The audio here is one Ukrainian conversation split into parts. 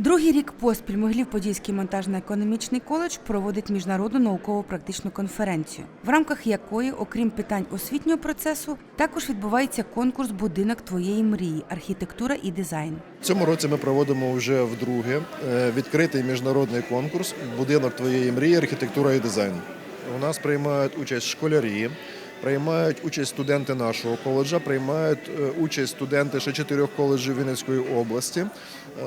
Другий рік поспіль Могилів-Подільський монтажно-економічний коледж проводить міжнародну науково-практичну конференцію, в рамках якої, окрім питань освітнього процесу, також відбувається конкурс Будинок твоєї мрії, архітектура і дизайн. Цьому році ми проводимо вже вдруге е, відкритий міжнародний конкурс Будинок твоєї мрії, архітектура і дизайн. У нас приймають участь школярі, приймають участь студенти нашого коледжа, приймають е, участь студенти ще чотирьох коледжів Вінницької області.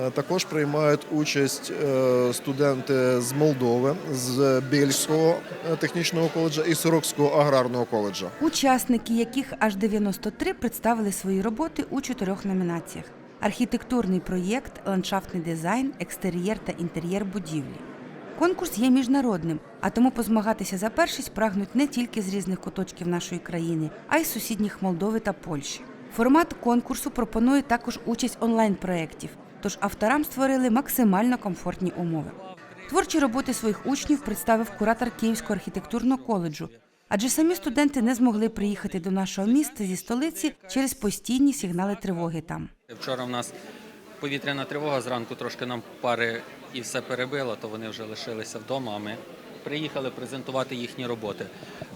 Е, Також приймають участь е, студенти з Молдови, з Бельського е, технічного коледжа і Сорокського аграрного коледжа. Учасники яких аж 93 представили свої роботи у чотирьох номінаціях: архітектурний проєкт, ландшафтний дизайн, екстер'єр та інтер'єр будівлі. Конкурс є міжнародним, а тому позмагатися за першість прагнуть не тільки з різних куточків нашої країни, а й з сусідніх Молдови та Польщі. Формат конкурсу пропонує також участь онлайн-проєктів, тож авторам створили максимально комфортні умови. Творчі роботи своїх учнів представив куратор Київського архітектурного коледжу, адже самі студенти не змогли приїхати до нашого міста зі столиці через постійні сигнали тривоги там. Вчора в нас повітряна тривога, зранку трошки нам пари і все перебило, то вони вже лишилися вдома, а ми приїхали презентувати їхні роботи.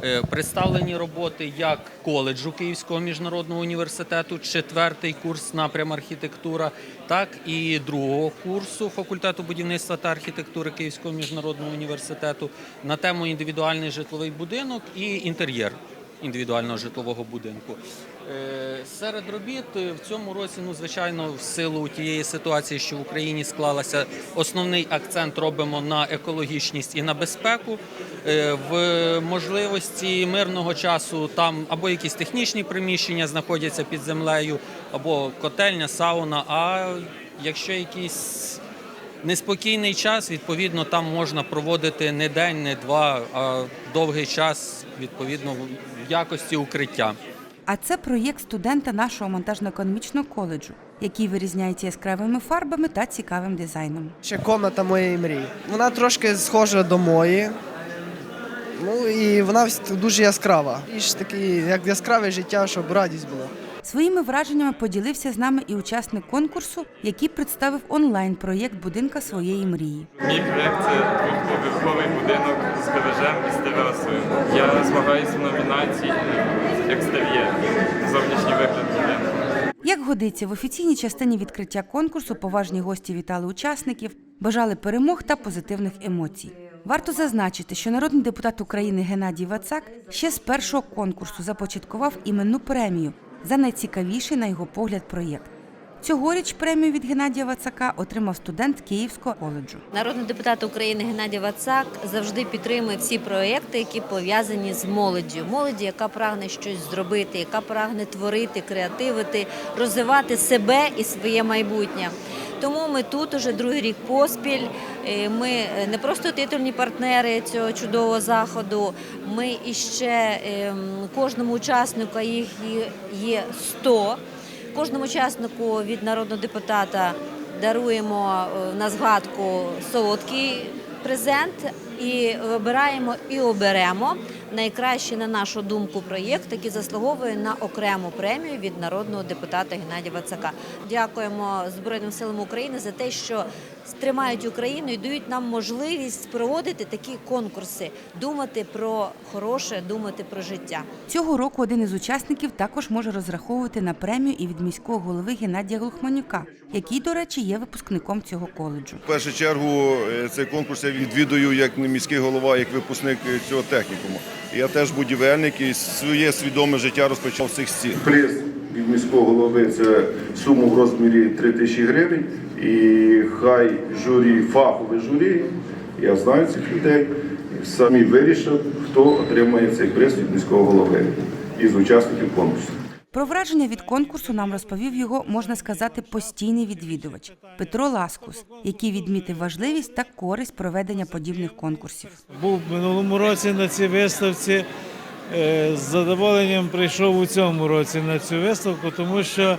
Е, Представлені роботи як коледжу Київського міжнародного університету, четвертий курс напрям архітектура, так і другого курсу факультету будівництва та архітектури Київського міжнародного університету на тему індивідуальний житловий будинок і інтер'єр індивідуального житлового будинку. Е, Серед робіт е, в цьому році, ну звичайно, в силу тієї ситуації, що в Україні склалася, основний акцент робимо на екологічність і на безпеку. Е, В можливості мирного часу там або якісь технічні приміщення знаходяться під землею, або котельня, сауна. А якщо якісь неспокійний час, відповідно, там можна проводити не день, не два, а довгий час, відповідно, в якості укриття. А це проєкт студента нашого монтажно-економічного коледжу, який вирізняється яскравими фарбами та цікавим дизайном. Ще комната моєї мрії. Вона трошки схожа до моєї. Ну і вона дуже яскрава. І ж таки, як яскраве життя, щоб радість була. Своїми враженнями поділився з нами і учасник конкурсу, який представив онлайн-проєкт будинка своєї мрії. Мій проєкт це двохповерховий будинок з гаражем і з. Я змагаюся в номінації екстер'єр, зовнішній вигляд будинку. Як годиться, в офіційній частині відкриття конкурсу поважні гості вітали учасників, бажали перемог та позитивних емоцій. Варто зазначити, що народний депутат України Геннадій Вацак ще з першого конкурсу започаткував іменну премію за найцікавіший, на його погляд, проєкт. Цьогоріч премію від Геннадія Вацака отримав студент Київського коледжу. Народний депутат України Геннадій Вацак завжди підтримує всі проекти, які пов'язані з молоддю. Молоді, яка прагне щось зробити, яка прагне творити, креативити, розвивати себе і своє майбутнє. Тому ми тут уже другий рік поспіль. Е, Ми е, не просто титульні партнери цього чудового заходу. Ми іще ем, кожному учаснику їх є- є 100. Кожному учаснику від народного депутата даруємо е, на згадку солодкий презент і вибираємо і оберемо найкращий, на нашу думку, проєкт, який заслуговує на окрему премію від народного депутата Геннадія Вацака. Дякуємо Збройним силам України за те, що стримають Україну і дають нам можливість проводити такі конкурси, думати про хороше, думати про життя. Цього року один із учасників також може розраховувати на премію і від міського голови Геннадія Глухманюка, який, до речі, є випускником цього коледжу. В першу чергу е, цей конкурс я відвідую як не міський голова, як випускник цього технікуму. Я теж будівельник і своє свідоме життя розпочав з цих стін. Приз від міського голови це сума в розмірі 3 тисячі гривень. І хай журі, фахове журі, я знаю цих людей, самі вирішать, хто отримає цей приз від міського голови із учасників конкурсу. Про враження від конкурсу нам розповів його, можна сказати, постійний відвідувач Петро Ласкус, який відмітив важливість та користь проведення подібних конкурсів. Був в минулому році на цій виставці. е, З задоволенням прийшов у цьому році на цю виставку, тому що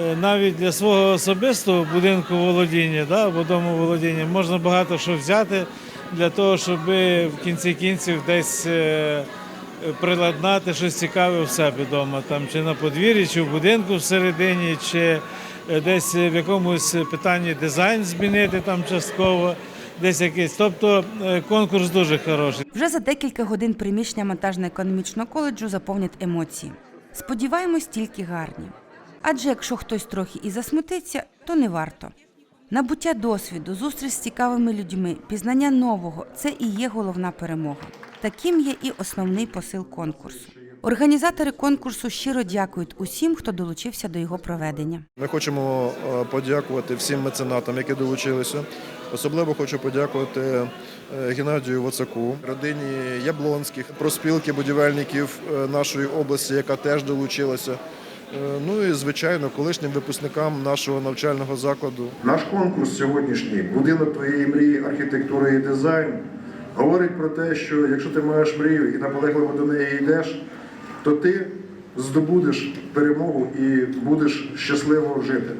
е, навіть для свого особистого будинку володіння да, або дому володіння можна багато що взяти для того, щоб в кінці кінців десь е, приладнати щось цікаве в себе вдома, там чи на подвір'ї, чи в будинку всередині, чи е, десь в якомусь питанні дизайн змінити там частково, десь якийсь. Тобто е, конкурс дуже хороший. Вже за декілька годин приміщення монтажно-економічного коледжу заповнять емоції. Сподіваємось, тільки гарні. Адже якщо хтось трохи і засмутиться, то не варто. Набуття досвіду, зустріч з цікавими людьми, пізнання нового це і є головна перемога. Таким є і основний посил конкурсу. Організатори конкурсу щиро дякують усім, хто долучився до його проведення. Ми хочемо е, подякувати всім меценатам, які долучилися. Особливо хочу подякувати е, Геннадію Вацаку, родині Яблонських, проспілки будівельників е, нашої області, яка теж долучилася. Е, Ну і звичайно, колишнім випускникам нашого навчального закладу. Наш конкурс сьогоднішній Будинок твоєї мрії, архітектура і дизайн говорить про те, що якщо ти маєш мрію і наполегливо до неї йдеш, то ти здобудеш перемогу і будеш щасливо жити.